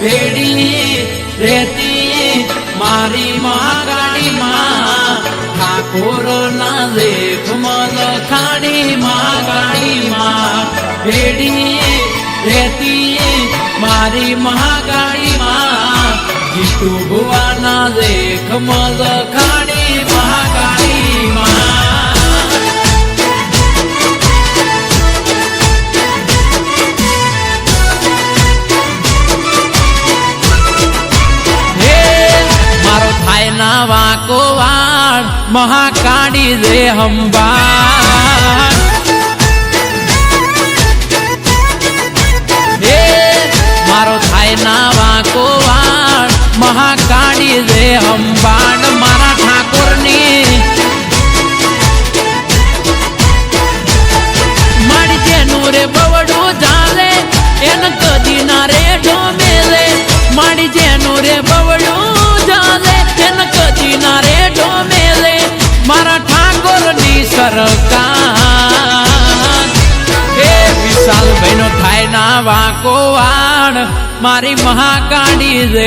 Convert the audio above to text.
ભેડી રેતી મારી માં ઠાકોર ના લેખ મલ ખાડી મહાકાળીમાં ભેડી રેતી મારી મહાકાળીમાં જીતુ ભુવાના લેખ મલ ખાડી ના વાકો વાળ, મહાકાળી દે હંબા મારો થાય ના વાકો વાળ, મહાકાળી દે હંબાળ, મારા ઠાકોરની. મારી જેનું રે બવડું ચાલે સરકાર એ વિશાલ ભાઈનો થાય ના વાકો વાણ મારી મહાકાળી રે.